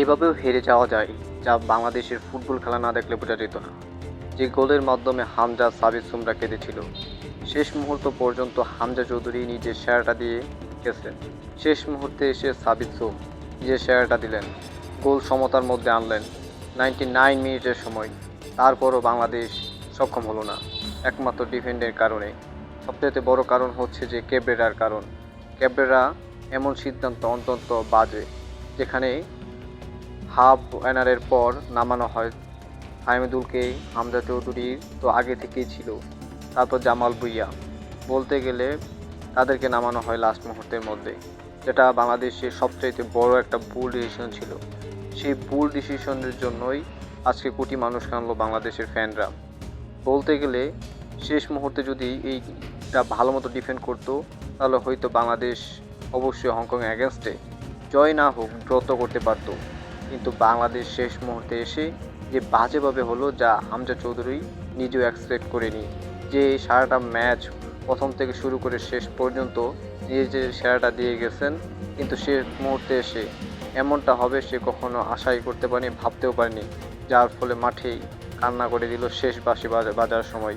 এভাবেও হেরে যাওয়া যায়, যা বাংলাদেশের ফুটবল খেলা না দেখলে বোঝা যেত না। যে গোলের মাধ্যমে হামজা সাবির সুমরা কেঁদেছিল, শেষ মুহূর্ত পর্যন্ত হামজা চৌধুরী নিজের সেরাটা দিয়ে গেছেন শেষ মুহূর্তে এসে সাবিত সুম নিজের সেরাটা দিলেন, গোল সমতার মধ্যে আনলেন নাইনটি নাইন মিনিটের সময়। তারপরও বাংলাদেশ সক্ষম হলো না, একমাত্র ডিফেন্ডের কারণে। সবচেয়ে বড় কারণ হচ্ছে যে ক্যাবরেরার কারণ। ক্যাবরেরা এমন সিদ্ধান্ত অন্তত বাজে, যেখানে হাফ এনারের পর নামানো হয়। হামিদুলকে হামজা চৌধুরীর তো আগে থেকেই ছিল তারপর জামাল ভুইয়া। বলতে গেলে তাদেরকে নামানো হয় লাস্ট মুহূর্তের মধ্যে, যেটা বাংলাদেশের সবচাইতে বড় একটা ভুল ডিসিশন ছিল। সেই ভুল ডিসিশনের জন্যই আজকে কোটি মানুষ কানলো বাংলাদেশের ফ্যানরা বলতে গেলে শেষ মুহূর্তে যদি এইটা ভালো মতো ডিফেন্ড করতো, তাহলে হয়তো বাংলাদেশ অবশ্যই হংকং অ্যাগেনস্টে জয় না হোক ড্রত করতে পারতো। কিন্তু বাংলাদেশ শেষ মুহূর্তে এসে যে বাজেভাবে হলো যা হামজা চৌধুরী নিজেও এক্সপেক্ট করেনি যে সারাটা ম্যাচ প্রথম থেকে শুরু করে শেষ পর্যন্ত নিজের সেরাটা দিয়ে গেছেন, কিন্তু শেষ মুহূর্তে এসে এমনটা হবে সে কখনো আশাই করতে পারেনি, ভাবতেও পারেনি, যার ফলে মাঠেই কান্না করে দিল শেষ বাসি বাজার সময়।